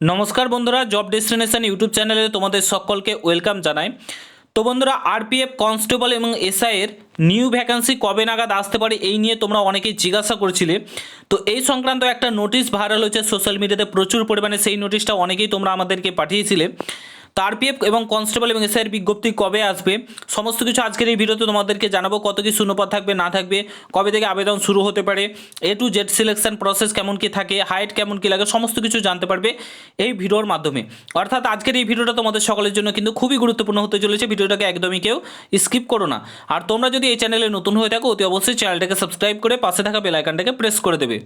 নমস্কার বন্ধুরা job destination YouTube চ্যানেলে তোমাদের সকলকে ওয়েলকাম জানাই। তো বন্ধুরা আরপিএফ কনস্টেবল এবং এসআইয়ের নিউ ভ্যাকান্সি কবে নাগাদ আসতে পারে এই নিয়ে তোমরা অনেকেই জিজ্ঞাসা করছিলে। তো এই সংক্রান্ত একটা নোটিশ ভাইরাল হয়েছে সোশ্যাল মিডিয়াতে প্রচুর পরিমাণে, সেই নোটিশটা অনেকেই তোমরা আমাদেরকে পাঠিয়েছিলে। তো আরপিএফ এবং কনস্টেবল এবং এসআইয়ের বিজ্ঞপ্তি কবে আসবে? সমস্ত কিছু আজকের এই ভিডিওতে তোমাদেরকে জানাব। কত কি শূন্যপদ থাকবে, না থাকবে, কবে থেকে আবেদন শুরু হতে পারে A to Z selection process কেমন কি থাকে হাইট কেমন কি লাগে, সমস্ত কিছু জানতে পারবে এই ভিডিওর মাধ্যমে। অর্থাৎ আজকের এই ভিডিওটা তোমাদের সকলের জন্য কিন্তু খুবই গুরুত্বপূর্ণ হতে চলেছে, ভিডিওটাকে একদমই কেউ স্কিপ করো না। আর তোমরা যদি এই চ্যানেলে নতুন হয়ে থাকো, অতি অবশ্যই চ্যানেলটাকে সাবস্ক্রাইব করে পাশে থাকা বেল আইকনটাকে প্রেস করে দেবে।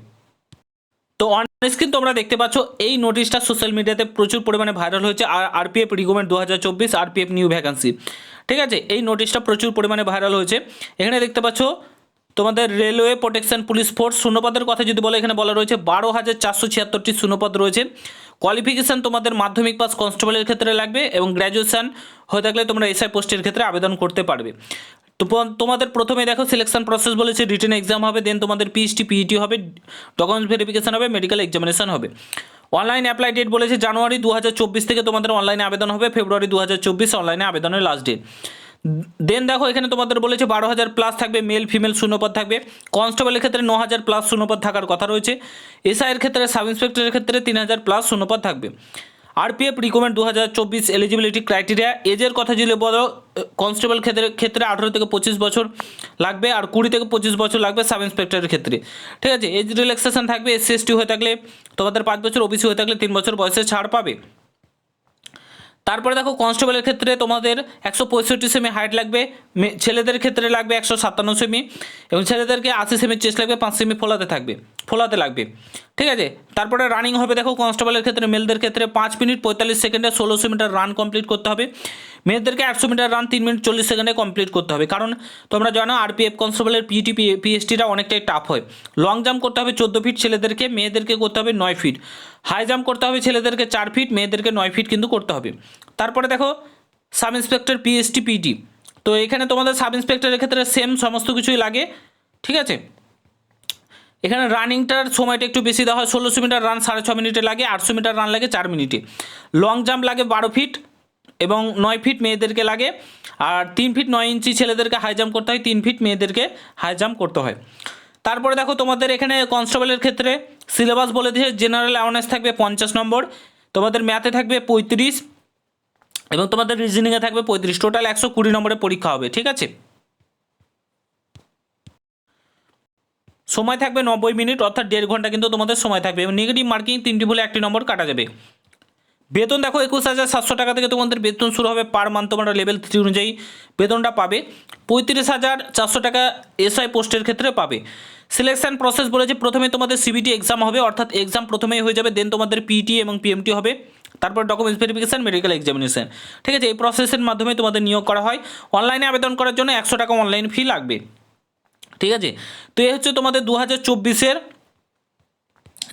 তো অন স্ক্রিন তোমরা দেখতে পাচ্ছ, এই নোটিশটা সোশ্যাল মিডিয়াতে প্রচুর পরিমাণে ভাইরাল হয়েছে, আর আরপিএফ রিকমেন্ড দু হাজার চব্বিশ আরপিএফ নিউ ভ্যাকান্সি ঠিক আছে? এই নোটিশটা প্রচুর পরিমাণে ভাইরাল হয়েছে। এখানে দেখতে পাচ্ছ, তোমাদের রেলওয়ে প্রোটেকশন পুলিশ ফোর্স শূন্যপদের কথা যদি বলে, এখানে বলা রয়েছে বারো হাজার চারশো ছিয়াত্তরটি শূন্যপদ রয়েছে। কোয়ালিফিকেশান তোমাদের মাধ্যমিক পাস কনস্টেবলের ক্ষেত্রে লাগবে এবং গ্র্যাজুয়েশন হয়ে থাকলে তোমরা এসআই পোস্টের ক্ষেত্রে আবেদন করতে পারবে। তো তোমাদের প্রথমে দেখো সিলেকশন প্রসেস বলেছে রিটেন এক্সাম হবে দেন তোমাদের পিএইচটি পিইটি হবে ডকুমেন্টস ভেরিফিকেশন হবে মেডিকেল এক্সামিনেশন হবে। অনলাইন অ্যাপ্লাই ডেট বলেছে জানুয়ারি দু হাজার চব্বিশ থেকে তোমাদের অনলাইনে আবেদন হবে ফেব্রুয়ারি দু হাজার চব্বিশ অনলাইনে আবেদনের লাস্ট ডেট দেন দেখো এখানে তোমাদের বলেছে বারো হাজার প্লাস থাকবে মেল ফিমেল শূন্যপদ থাকবে। কনস্টেবলের ক্ষেত্রে ন হাজার প্লাস শূন্যপদ থাকার কথা রয়েছে। এসআইয়ের ক্ষেত্রে সাব ইন্সপেক্টরের ক্ষেত্রে তিন হাজার প্লাস শূন্যপদ থাকবে। আরপিএফ রিকমেন্ড দু হাজার চব্বিশ এলিজিবিলিটি ক্রাইটেরিয়া এজের কথা যদি বলো কনস্টেবল ক্ষেত্রে ক্ষেত্রে আঠেরো থেকে পঁচিশ বছর লাগবে আর কুড়ি থেকে পঁচিশ বছর লাগবে সাব ইন্সপেক্টরের ক্ষেত্রে। ঠিক আছে এজ রিল্যাক্সেশন থাকবে এসসি এসটি হয়ে থাকলে তোমাদের পাঁচ বছর ওবিসি হয়ে থাকলে তিন বছর বয়সে ছাড় পাবে। তারপরে দেখো কনস্টেবলের ক্ষেত্রে তোমাদের একশো পঁয়ষট্টি সেমি হাইট লাগবে ছেলেদের ক্ষেত্রে লাগবে একশো সাতান্ন সেমি এবং ছেলেদেরকে আশি সেমির চেস্ট লাগবে, পাঁচ সেমি ফোলাতে থাকবে। ফোলাতে লাগবে। ঠিক আছে? তারপরে রানিং হবে, দেখো কনস্টেবলের ক্ষেত্রে, মেলদের ক্ষেত্রে পাঁচ মিনিট পঁয়তাল্লিশ সেকেন্ডে ষোলোশো মিটার রান কমপ্লিট করতে হবে। মেয়েদেরকে একশো মিটার রান তিন মিনিট চল্লিশ সেকেন্ডে কমপ্লিট করতে হবে। কারণ তোমরা জানো আরপিএফ কনস্টেবলের পিটি পিএসটিটা অনেকটাই টাফ হয়। লং জাম্প করতে হবে চোদ্দ ফিট ছেলেদেরকে, মেয়েদেরকে করতে হবে নয় ফিট হাই জাম্প করতে হবে ছেলেদেরকে চার ফিট মেয়েদেরকে নয় ফিট কিন্তু করতে হবে। তারপরে দেখো সাব ইন্সপেক্টর পিএসটি পিটি তো এখানে তোমাদের সাব ইন্সপেক্টরের ক্ষেত্রে সেম সমস্ত কিছুই লাগে। ঠিক আছে? এখানে রানিংটার সময়টা একটু বেশি দেওয়া হয়। ষোলোশো মিটার রান সাড়ে ছ মিনিটে লাগে, আটশো মিটার রান লাগে চার মিনিটে। লং জাম্প লাগে বারো ফিট এবং নয় ফিট মেয়েদেরকে লাগে। আর তিন ফিট নয় ইঞ্চি ছেলেদেরকে হাই জাম্প করতে হয়, তিন ফিট মেয়েদেরকে হাই জাম্প করতে হয়। তারপরে দেখো তোমাদের এখানে কনস্টেবলের ক্ষেত্রে সিলেবাস বলে দিয়েছে, জেনারেল অ্যাওয়ারনেস থাকবে পঞ্চাশ নম্বর, তোমাদের ম্যাথে থাকবে পঁয়ত্রিশ এবং তোমাদের রিজনিংয়ে থাকবে পঁয়ত্রিশ। টোটাল একশো কুড়ি নম্বরের পরীক্ষা হবে, ঠিক আছে? সময় থাকবে নব্বই মিনিট, অর্থাৎ দেড় ঘণ্টা কিন্তু তোমাদের সময় থাকবে। এবং নেগেটিভ মার্কিং তিনটি ভুলে একটি নম্বর কাটা যাবে। বেতন দেখো একুশ হাজার সাতশো টাকা থেকে তোমাদের বেতন শুরু হবে পার মান্থ তোমরা লেভেল থ্রি অনুযায়ী বেতনটা পাবে। পঁয়ত্রিশ হাজার চারশো টাকা এসআই পোস্টের ক্ষেত্রে পাবে। সিলেকশন প্রসেস বলেছে প্রথমে তোমাদের সিবিটি এক্সাম হবে, অর্থাৎ এক্সাম প্রথমেই হয়ে যাবে দেন তোমাদের পিটি এবং পিএমটি হবে। তারপর ডকুমেন্টস ভেরিফিকেশন মেডিকেল এক্সামিনেশান ঠিক আছে, এই প্রসেসের মাধ্যমে তোমাদের নিয়োগ করা হয়। অনলাইনে আবেদন করার জন্য একশো টাকা অনলাইন ফি লাগবে। ঠিক আছে? তো এই হচ্ছে তোমাদের দু হাজার চব্বিশের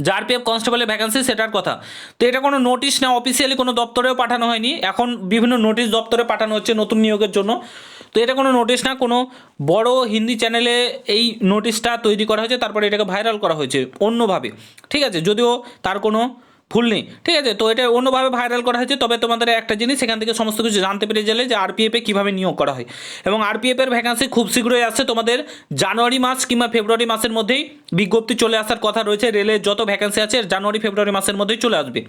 যে আরপিএফ কনস্টেবলের ভ্যাকান্সি সেটার কথা। তো এটা কোনো নোটিশ না অফিসিয়ালি কোনো দপ্তরেও পাঠানো হয়নি। এখন বিভিন্ন নোটিশ দপ্তরে পাঠানো হচ্ছে নতুন নিয়োগের জন্য। তো এটা কোনো নোটিশ না, কোনো বড় হিন্দি চ্যানেলে এই নোটিশটা তৈরি করা হয়েছে, তারপরে এটাকে ভাইরাল করা হয়েছে অন্যভাবে। ঠিক আছে? যদিও তার কোনো ভুল নেই। ঠিক আছে? তো এটা অন্যভাবে ভাইরাল করা হয়েছে। তবে তোমাদের একটা জিনিস, সেখান থেকে সমস্ত কিছু জানতে পেরে গেলে যে আরপিএফে কীভাবে নিয়োগ করা হয়। এবং আরপিএফের ভ্যাকান্সি খুব শীঘ্রই আসছে। তোমাদের জানুয়ারি মাস কিংবা ফেব্রুয়ারি মাসের মধ্যেই বিজ্ঞপ্তি চলে আসার কথা রয়েছে। রেলের যত ভ্যাকান্সি আছে, জানুয়ারি, ফেব্রুয়ারি মাসের মধ্যেই চলে আসবে।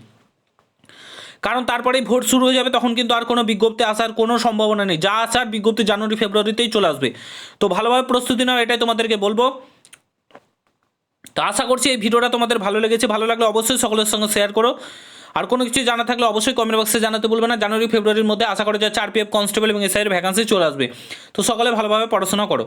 কারণ তারপরেই ভোট শুরু হয়ে যাবে, তখন কিন্তু আর কোনো বিজ্ঞপ্তি আসার কোনো সম্ভাবনা নেই। যা আসার বিজ্ঞপ্তি জানুয়ারি, ফেব্রুয়ারিতেই চলে আসবে। তো ভালোভাবে প্রস্তুতি নাও, এটাই তোমাদেরকে বলব। তো আশা করছি এই ভিডিওটা তোমাদের ভালো লেগেছে, ভালো লাগলে অবশ্যই সকলের সঙ্গে শেয়ার করো। আর কোনো কিছু জানা থাকলে অবশ্যই কমেন্ট বক্সে জানাতে বলবে না। জানুয়ারি, ফেব্রুয়ারির মধ্যে আশা করা যাচ্ছে চার পিএফ কনস্টেবল এবং এসআইয়ের ভ্যাকান্সি চলে আসবে। তো সকলে ভালোভাবে পড়াশোনা করো।